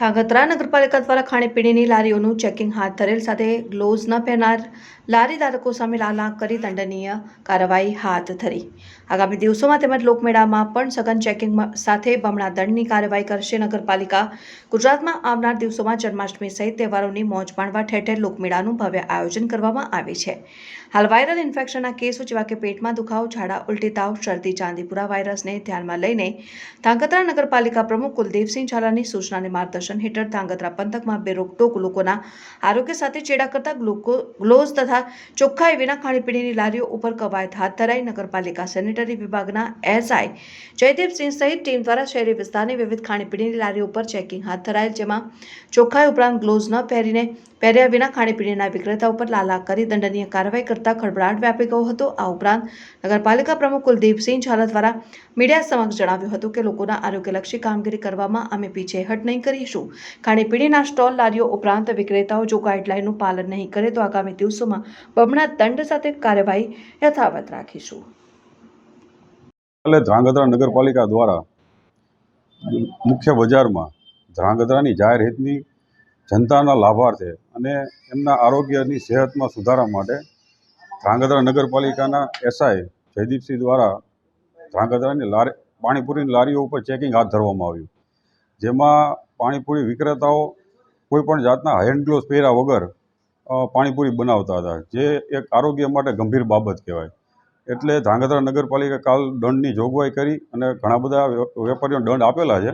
ધાંગધ્રા નગરપાલિકા દ્વારા ખાણીપીણીની લારીઓનું ચેકિંગ હાથ ધરેલ સાથે ગ્લોવ્સ ન પહેરનાર લારી ધારકો સામે લાલાંક કરી દંડનીય કાર્યવાહી હાથ ધરી. આગામી દિવસોમાં તેમજ લોકમેળામાં પણ સઘન ચેકિંગ સાથે બમણા દંડની કાર્યવાહી કરશે નગરપાલિકા. ગુજરાતમાં આવનાર દિવસોમાં જન્માષ્ટમી સહિત તહેવારોની મોજ માણવા ઠેર ઠેર લોકમેળાનું ભવ્ય આયોજન કરવામાં આવે છે. હાલ વાયરલ ઇન્ફેક્શનના કેસો જેવા કે પેટમાં દુખાવો, ઝાડા ઉલટી તાવ શરદી, ચાંદીપુરા વાયરસને ધ્યાનમાં લઈને ધાંગધ્રા નગરપાલિકા પ્રમુખ કુલદીપસિંહ ઝાલાની સૂચના અને માર્ગદર્શન હેઠળ ધાંગધ્રા પંથકમાં બેરોકટોક લોકોના આરોગ્ય સાથે ચેડા કરતા ગ્લુકો તથા ચોખ્ખાઈ વિના ખાણીપીણીની લારીઓ ઉપર કવાયત હાથ ધરાઈ નગરપાલિકા સેનેટરી વિભાગના એસઆઈ જયદીપસિંહ સહિત ટીમ દ્વારા શહેરી વિસ્તારની વિવિધ ખાણીપીણીની લારીઓ ઉપર ચેકિંગ હાથ ધરાયેલ, જેમાં ચોખ્ખાઈ ઉપરાંત ગ્લોવ્સ ન પહેરીને પહેર્યા વિના ખાણીપીણીના વિક્રેતા ઉપર લાલા કરી દંડનીય કાર્યવાહી કરતા ખળભળાટ વ્યાપી ગયો હતો. આ ઉપરાંત નગરપાલિકા પ્રમુખ કુલદીપસિંહ ઝાલા દ્વારા મીડિયા સમક્ષ જણાવ્યું હતું કે લોકોના આરોગ્યલક્ષી કામગીરી કરવામાં અમે પીછેહટ નહીં કરીશું ખાણીપીણીના સ્ટોલ લારીઓ ઉપરાંત વિક્રેતાઓ જો ગાઈડલાઇનનું પાલન નહીં કરે તો આગામી દિવસોમાં બમણા દંડ સાથે કાર્યવાહી યથાવત રાખીશું. એટલે ધ્રાંગધ્રા નગરપાલિકા દ્વારા મુખ્ય બજારમાં ધ્રાંગધ્રાની જાહેર હિતની જનતાના લાભાર્થે અને એમના આરોગ્યની સેહતમાં સુધારા માટે ધ્રાંગધ્રા નગરપાલિકાના એસઆઈ જયદીપસિંહ દ્વારા ધ્રાંગધ્રાની લારી, પાણીપુરીની લારીઓ ઉપર ચેકિંગ હાથ ધરવામાં આવ્યું. જેમાં પાણીપુરી વિક્રેતાઓ કોઈપણ જાતના હેન્ડ પહેર્યા વગર પાણીપુરી બનાવતા હતા, જે એક આરોગ્ય માટે ગંભીર બાબત કહેવાય. એટલે ધ્રાંગધ્રા નગરપાલિકા કાલ દંડની જોગવાઈ કરી અને ઘણા બધા વેપારીઓને દંડ આપેલા છે.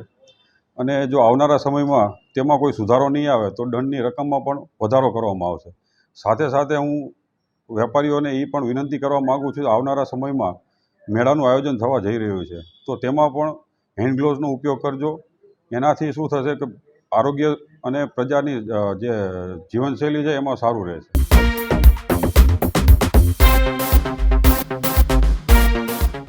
અને જો આવનારા સમયમાં તેમાં કોઈ સુધારો નહીં આવે, તો દંડની રકમમાં પણ વધારો કરવામાં આવશે. સાથે સાથે હું વેપારીઓને એ પણ વિનંતી કરવા માગું છું, આવનારા સમયમાં મેળાનું આયોજન થવા જઈ રહ્યું છે. તો તેમાં પણ હેન્ડ ગ્લોવ્સનો ઉપયોગ કરજો એનાથી શું થશે કે આરોગ્ય અને પ્રજાની જે જીવનશૈલી છે એમાં સારું રહેશે.